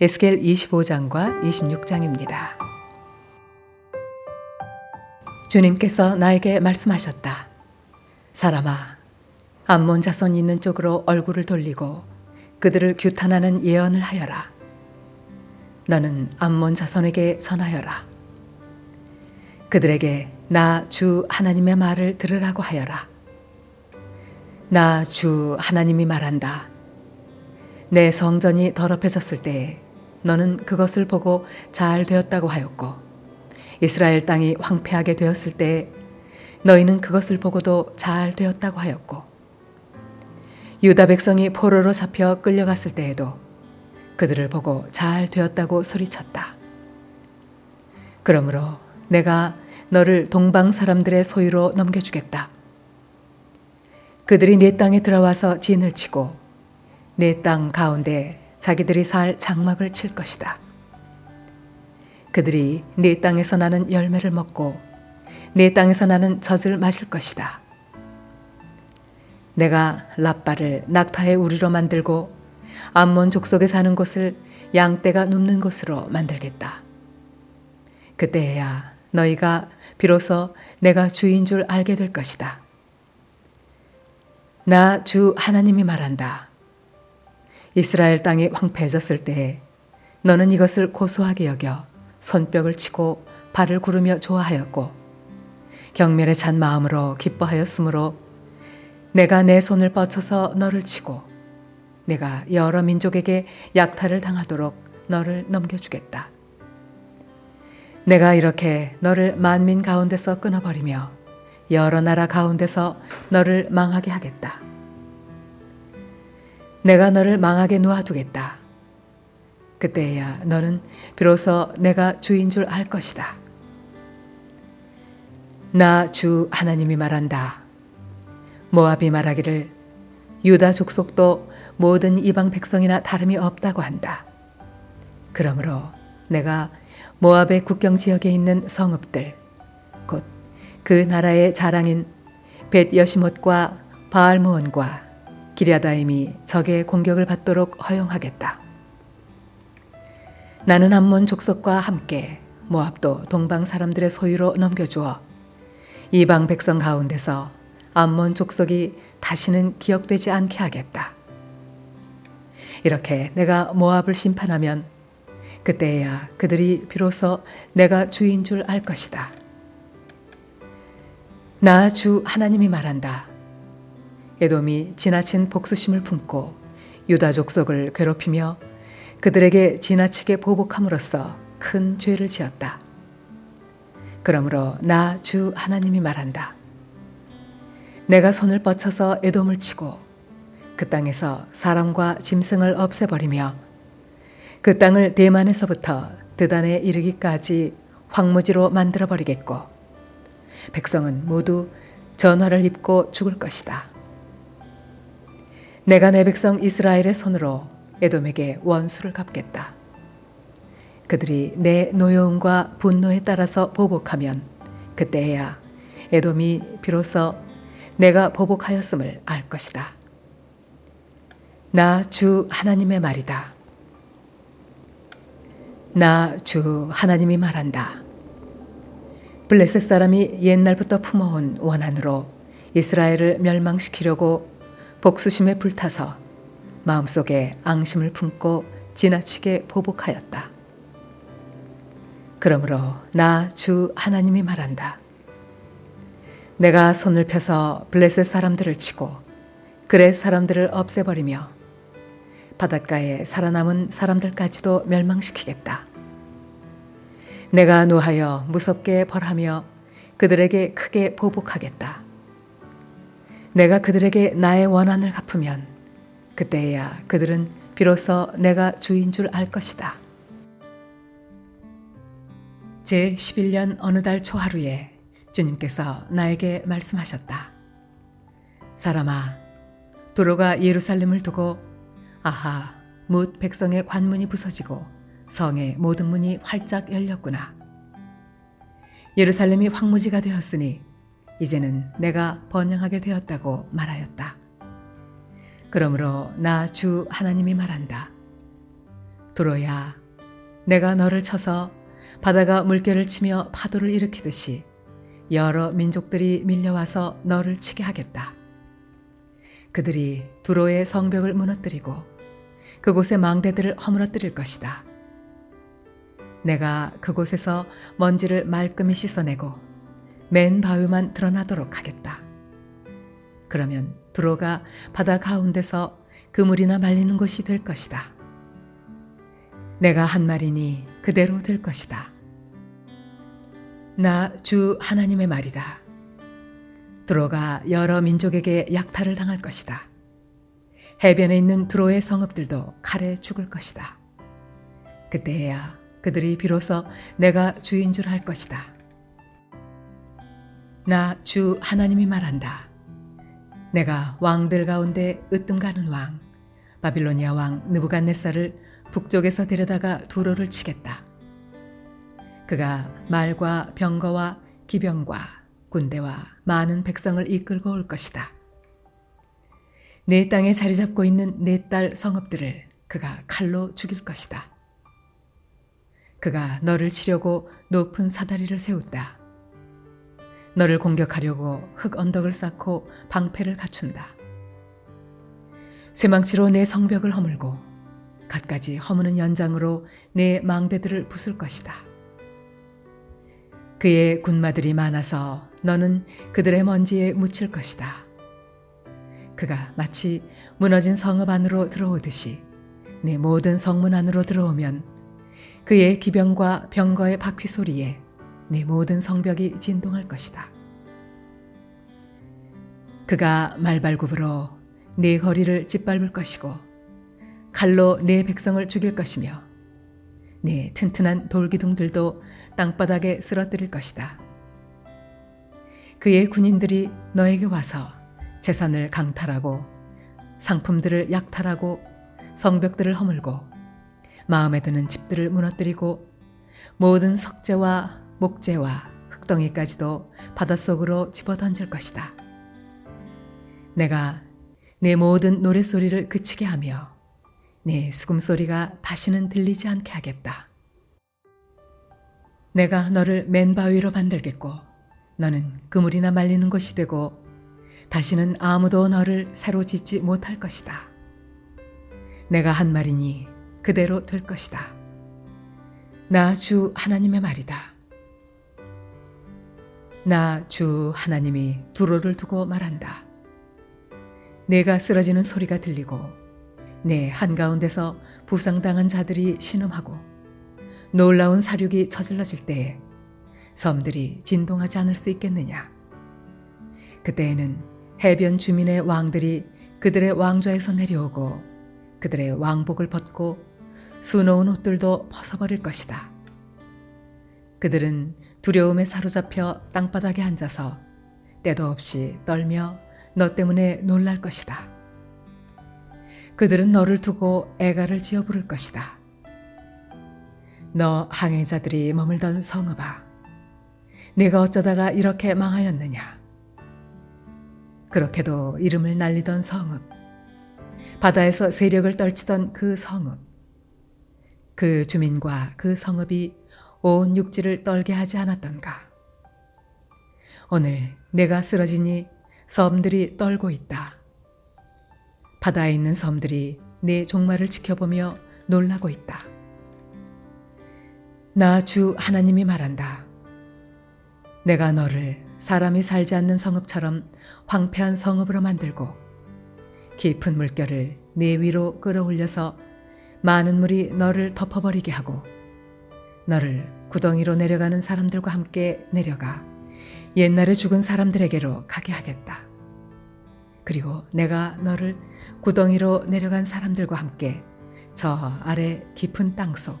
에스겔 25장과 26장입니다. 주님께서 나에게 말씀하셨다. 사람아, 암몬 자손이 있는 쪽으로 얼굴을 돌리고 그들을 규탄하는 예언을 하여라. 너는 암몬 자손에게 전하여라. 그들에게 나 주 하나님의 말을 들으라고 하여라. 나 주 하나님이 말한다. 내 성전이 더럽혀졌을 때에 너는 그것을 보고 잘 되었다고 하였고 이스라엘 땅이 황폐하게 되었을 때에 너희는 그것을 보고도 잘 되었다고 하였고 유다 백성이 포로로 잡혀 끌려갔을 때에도 그들을 보고 잘 되었다고 소리쳤다. 그러므로 내가 너를 동방 사람들의 소유로 넘겨주겠다. 그들이 네 땅에 들어와서 진을 치고 내 땅 가운데 자기들이 살 장막을 칠 것이다. 그들이 네 땅에서 나는 열매를 먹고 네 땅에서 나는 젖을 마실 것이다. 내가 라빠를 낙타의 우리로 만들고 암몬 족속에 사는 곳을 양떼가 눕는 곳으로 만들겠다. 그때야 너희가 비로소 내가 주인 줄 알게 될 것이다. 나 주 하나님이 말한다. 이스라엘 땅이 황폐해졌을 때에 너는 이것을 고소하게 여겨 손뼉을 치고 발을 구르며 좋아하였고 경멸에 찬 마음으로 기뻐하였으므로 내가 내 손을 뻗쳐서 너를 치고 내가 여러 민족에게 약탈을 당하도록 너를 넘겨주겠다. 내가 이렇게 너를 만민 가운데서 끊어버리며 여러 나라 가운데서 너를 망하게 하겠다. 내가 너를 망하게 놓아두겠다. 그때야 너는 비로소 내가 주인 줄 알 것이다. 나 주 하나님이 말한다. 모압이 말하기를 유다 족속도 모든 이방 백성이나 다름이 없다고 한다. 그러므로 내가 모압의 국경 지역에 있는 성읍들, 곧 그 나라의 자랑인 벳 여시못과 바알무온과 기랴다임이 적의 공격을 받도록 허용하겠다. 나는 암몬 족속과 함께 모압도 동방 사람들의 소유로 넘겨주어 이방 백성 가운데서 암몬 족속이 다시는 기억되지 않게 하겠다. 이렇게 내가 모압을 심판하면 그때야 그들이 비로소 내가 주인 줄 알 것이다. 나 주 하나님이 말한다. 에돔이 지나친 복수심을 품고 유다 족속을 괴롭히며 그들에게 지나치게 보복함으로써 큰 죄를 지었다. 그러므로 나 주 하나님이 말한다. 내가 손을 뻗쳐서 에돔을 치고 그 땅에서 사람과 짐승을 없애버리며 그 땅을 대만에서부터 드단에 이르기까지 황무지로 만들어버리겠고 백성은 모두 전화를 입고 죽을 것이다. 내가 내 백성 이스라엘의 손으로 에돔에게 원수를 갚겠다. 그들이 내 노여움과 분노에 따라서 보복하면 그때야 에돔이 비로소 내가 보복하였음을 알 것이다. 나 주 하나님의 말이다. 나 주 하나님이 말한다. 블레셋 사람이 옛날부터 품어온 원한으로 이스라엘을 멸망시키려고 복수심에 불타서 마음속에 앙심을 품고 지나치게 보복하였다. 그러므로 나 주 하나님이 말한다. 내가 손을 펴서 블레셋 사람들을 치고 그레 사람들을 없애버리며 바닷가에 살아남은 사람들까지도 멸망시키겠다. 내가 노하여 무섭게 벌하며 그들에게 크게 보복하겠다. 내가 그들에게 나의 원한을 갚으면 그때야 그들은 비로소 내가 주인 줄 알 것이다. 제 11년 어느 달 초하루에 주님께서 나에게 말씀하셨다. 사람아, 도로가 예루살렘을 두고 아하, 뭇 백성의 관문이 부서지고 성의 모든 문이 활짝 열렸구나. 예루살렘이 황무지가 되었으니 이제는 내가 번영하게 되었다고 말하였다. 그러므로 나 주 하나님이 말한다. 두로야, 내가 너를 쳐서 바다가 물결을 치며 파도를 일으키듯이 여러 민족들이 밀려와서 너를 치게 하겠다. 그들이 두로의 성벽을 무너뜨리고 그곳의 망대들을 허물어뜨릴 것이다. 내가 그곳에서 먼지를 말끔히 씻어내고 맨 바위만 드러나도록 하겠다. 그러면 두로가 바다 가운데서 그물이나 말리는 곳이 될 것이다. 내가 한 말이니 그대로 될 것이다. 나 주 하나님의 말이다. 두로가 여러 민족에게 약탈을 당할 것이다. 해변에 있는 두로의 성읍들도 칼에 죽을 것이다. 그때야 그들이 비로소 내가 주인 줄알 것이다. 나 주 하나님이 말한다. 내가 왕들 가운데 으뜸 가는 왕, 바빌로니아 왕 느부갓네살을 북쪽에서 데려다가 두로를 치겠다. 그가 말과 병거와 기병과 군대와 많은 백성을 이끌고 올 것이다. 내 땅에 자리 잡고 있는 내 딸 성읍들을 그가 칼로 죽일 것이다. 그가 너를 치려고 높은 사다리를 세웠다. 너를 공격하려고 흙 언덕을 쌓고 방패를 갖춘다. 쇠망치로 내 성벽을 허물고 갖가지 허무는 연장으로 내 망대들을 부술 것이다. 그의 군마들이 많아서 너는 그들의 먼지에 묻힐 것이다. 그가 마치 무너진 성읍 안으로 들어오듯이 내 모든 성문 안으로 들어오면 그의 기병과 병거의 바퀴 소리에 내 모든 성벽이 진동할 것이다. 그가 말발굽으로 네 거리를 짓밟을 것이고 칼로 네 백성을 죽일 것이며 네 튼튼한 돌기둥들도 땅바닥에 쓰러뜨릴 것이다. 그의 군인들이 너에게 와서 재산을 강탈하고 상품들을 약탈하고 성벽들을 허물고 마음에 드는 집들을 무너뜨리고 모든 석재와 목재와 흙덩이까지도 바닷속으로 집어던질 것이다. 내가 내 모든 노랫소리를 그치게 하며 내 수금소리가 다시는 들리지 않게 하겠다. 내가 너를 맨바위로 만들겠고 너는 그물이나 말리는 것이 되고 다시는 아무도 너를 새로 짓지 못할 것이다. 내가 한 말이니 그대로 될 것이다. 나 주 하나님의 말이다. 나 주 하나님이 두로를 두고 말한다. 내가 쓰러지는 소리가 들리고 내 한가운데서 부상당한 자들이 신음하고 놀라운 사륙이 저질러질 때에 섬들이 진동하지 않을 수 있겠느냐. 그때에는 해변 주민의 왕들이 그들의 왕좌에서 내려오고 그들의 왕복을 벗고 수놓은 옷들도 벗어버릴 것이다. 그들은 두려움에 사로잡혀 땅바닥에 앉아서 때도 없이 떨며 너 때문에 놀랄 것이다. 그들은 너를 두고 애가를 지어 부를 것이다. 너 항해자들이 머물던 성읍아, 내가 어쩌다가 이렇게 망하였느냐? 그렇게도 이름을 날리던 성읍, 바다에서 세력을 떨치던 그 성읍, 그 주민과 그 성읍이 온 육지를 떨게 하지 않았던가. 오늘 내가 쓰러지니 섬들이 떨고 있다. 바다에 있는 섬들이 내 종말을 지켜보며 놀라고 있다. 나 주 하나님이 말한다. 내가 너를 사람이 살지 않는 성읍처럼 황폐한 성읍으로 만들고 깊은 물결을 내 위로 끌어올려서 많은 물이 너를 덮어버리게 하고 너를 구덩이로 내려가는 사람들과 함께 내려가 옛날에 죽은 사람들에게로 가게 하겠다. 그리고 내가 너를 구덩이로 내려간 사람들과 함께 저 아래 깊은 땅 속,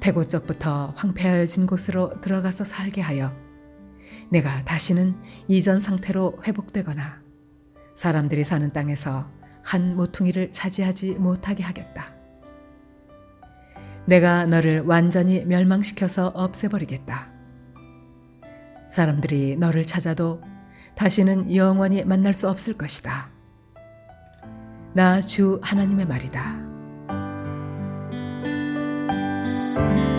태고적부터 황폐하여진 곳으로 들어가서 살게 하여 내가 다시는 이전 상태로 회복되거나 사람들이 사는 땅에서 한 모퉁이를 차지하지 못하게 하겠다. 내가 너를 완전히 멸망시켜서 없애버리겠다. 사람들이 너를 찾아도 다시는 영원히 만날 수 없을 것이다. 나 주 하나님의 말이다. 아